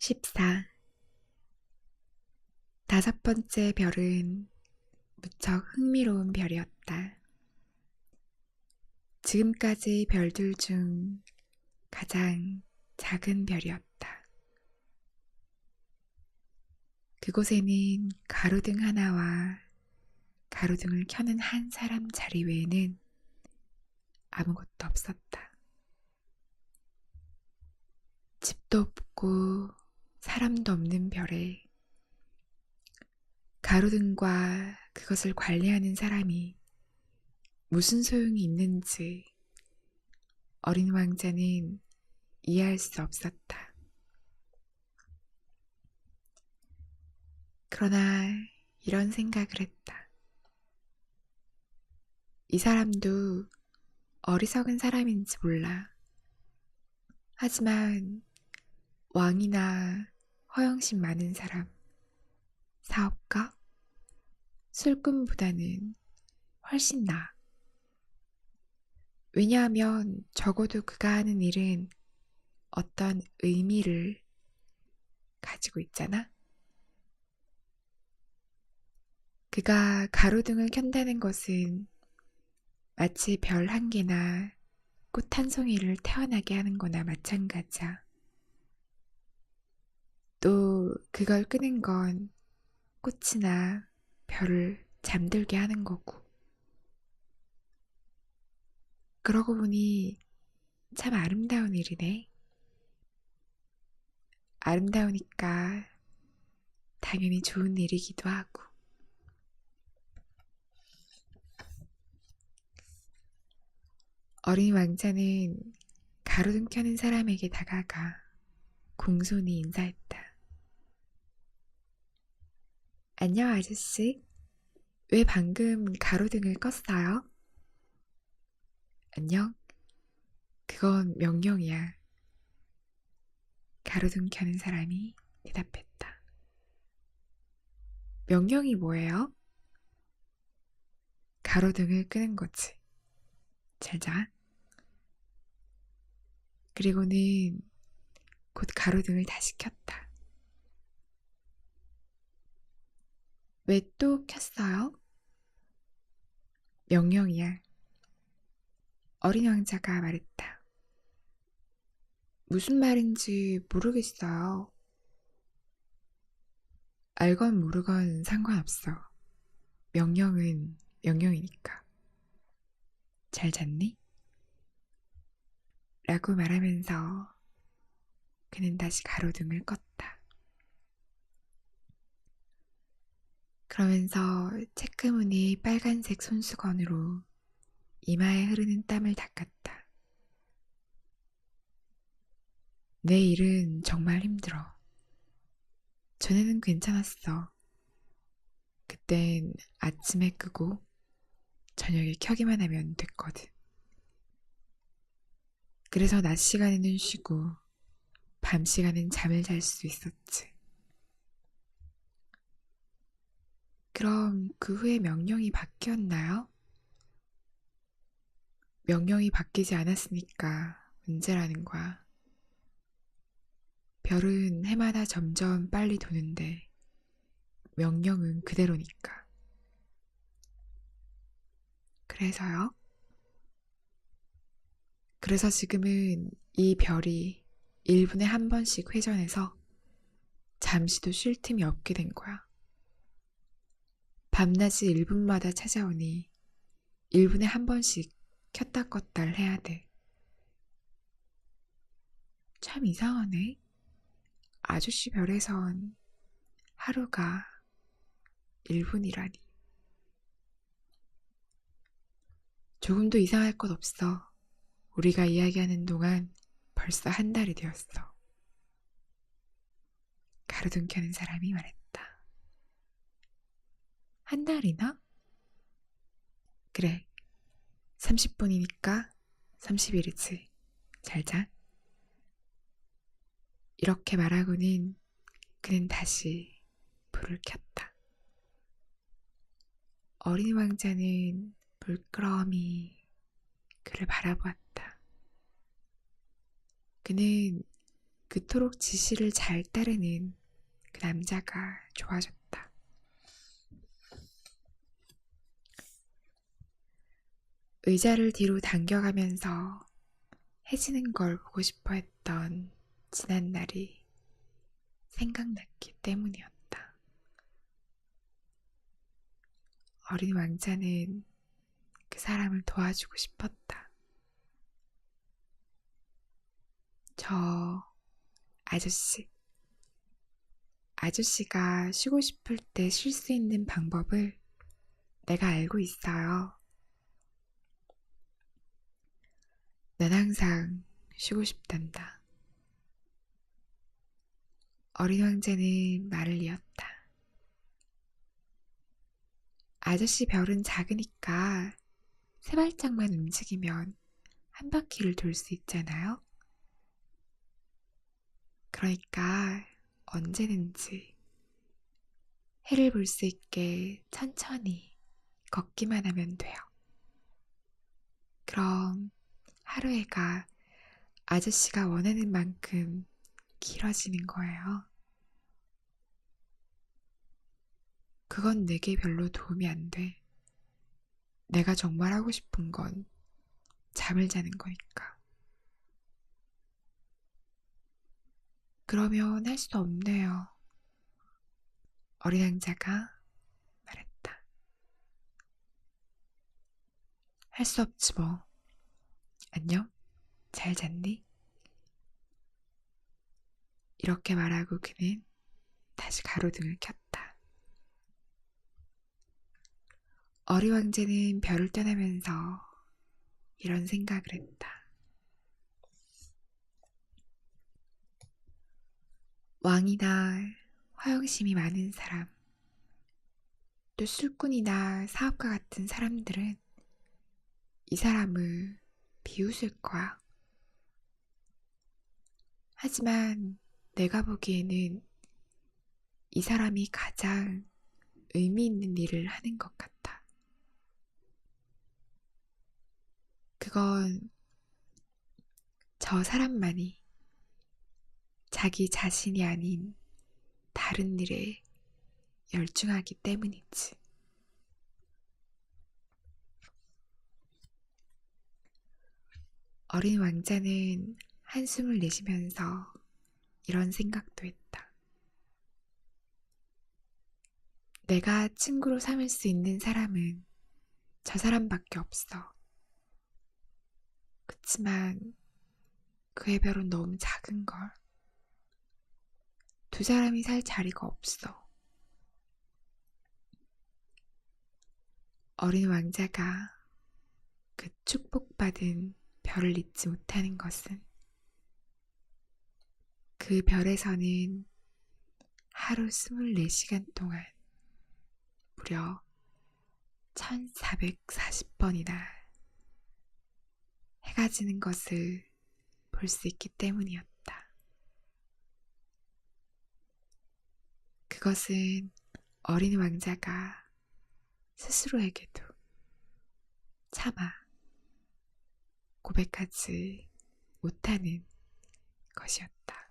14. 다섯 번째 별은 무척 흥미로운 별이었다. 지금까지 별들 중 가장 작은 별이었다. 그곳에는 가로등 하나와 가로등을 켜는 한 사람 자리 외에는 아무것도 없었다. 집도 없고 사람도 없는 별에 가로등과 그것을 관리하는 사람이 무슨 소용이 있는지 어린 왕자는 이해할 수 없었다. 그러나 이런 생각을 했다. 이 사람도 어리석은 사람인지 몰라. 하지만 왕이나 허영심 많은 사람, 사업가, 술꾼보다는 훨씬 나아. 왜냐하면 적어도 그가 하는 일은 어떤 의미를 가지고 있잖아. 그가 가로등을 켠다는 것은 마치 별 한 개나 꽃 한 송이를 태어나게 하는 거나 마찬가지야. 또 그걸 끄는 건 꽃이나 별을 잠들게 하는 거고. 그러고 보니 참 아름다운 일이네. 아름다우니까 당연히 좋은 일이기도 하고. 어린 왕자는 가로등 켜는 사람에게 다가가 공손히 인사했다. 안녕, 아저씨. 왜 방금 가로등을 껐어요? 안녕. 그건 명령이야. 가로등 켜는 사람이 대답했다. 명령이 뭐예요? 가로등을 끄는 거지. 잘 자. 그리고는 곧 가로등을 다시 켰다. 왜 또 켰어요? 명령이야. 어린 왕자가 말했다. 무슨 말인지 모르겠어요. 알건 모르건 상관없어. 명령은 명령이니까. 잘 잤니? 라고 말하면서 그는 다시 가로등을 껐다. 그러면서 체크무늬 빨간색 손수건으로 이마에 흐르는 땀을 닦았다. 내 일은 정말 힘들어. 전에는 괜찮았어. 그땐 아침에 끄고 저녁에 켜기만 하면 됐거든. 그래서 낮 시간에는 쉬고 밤 시간엔 잠을 잘 수 있었지. 그럼 그 후에 명령이 바뀌었나요? 명령이 바뀌지 않았으니까 문제라는 거야. 별은 해마다 점점 빨리 도는데 명령은 그대로니까. 그래서요? 그래서 지금은 이 별이 1분에 한 번씩 회전해서 잠시도 쉴 틈이 없게 된 거야. 밤낮이 1분마다 찾아오니 1분에 한 번씩 켰다 껐다 해야 돼. 참 이상하네. 아저씨 별에선 하루가 1분이라니. 조금도 이상할 것 없어. 우리가 이야기하는 동안 벌써 한 달이 되었어. 가로등 켜는 사람이 말했다. 한 달이나? 그래. 30분이니까 30일이지. 잘 자. 이렇게 말하고는 그는 다시 불을 켰다. 어린 왕자는 물끄러미 그를 바라보았다. 그는 그토록 지시를 잘 따르는 그 남자가 좋아졌다. 의자를 뒤로 당겨가면서 해지는 걸 보고 싶어 했던 지난 날이 생각났기 때문이었다. 어린 왕자는 그 사람을 도와주고 싶었다. 저 아저씨. 아저씨가 쉬고 싶을 때 쉴 수 있는 방법을 내가 알고 있어요. 난 항상 쉬고 싶단다. 어린 왕자는 말을 이었다. 아저씨 별은 작으니까 세 발짝만 움직이면 한 바퀴를 돌수 있잖아요. 그러니까 언제든지 해를 볼수 있게 천천히 걷기만 하면 돼요. 그럼 하루해가 아저씨가 원하는 만큼 길어지는 거예요. 그건 내게 별로 도움이 안 돼. 내가 정말 하고 싶은 건 잠을 자는 거니까. 그러면 할 수 없네요. 어린 왕자가 말했다. 할 수 없지 뭐. 안녕? 잘 잤니? 이렇게 말하고 그는 다시 가로등을 켰다. 어린 왕자는 별을 떠나면서 이런 생각을 했다. 왕이나 허영심이 많은 사람, 또 술꾼이나 사업가 같은 사람들은 이 사람을 비웃을 거야. 하지만 내가 보기에는 이 사람이 가장 의미 있는 일을 하는 것 같아. 그건 저 사람만이 자기 자신이 아닌 다른 일에 열중하기 때문이지. 어린 왕자는 한숨을 내쉬면서 이런 생각도 했다. 내가 친구로 삼을 수 있는 사람은 저 사람밖에 없어. 그치만 그의 별은 너무 작은걸. 두 사람이 살 자리가 없어. 어린 왕자가 그 축복받은 별을 잊지 못하는 것은 그 별에서는 하루 24시간 동안 무려 1440번이나 해가 지는 것을 볼 수 있기 때문이었다. 그것은 어린 왕자가 스스로에게도 차마 고백하지 못하는 것이었다.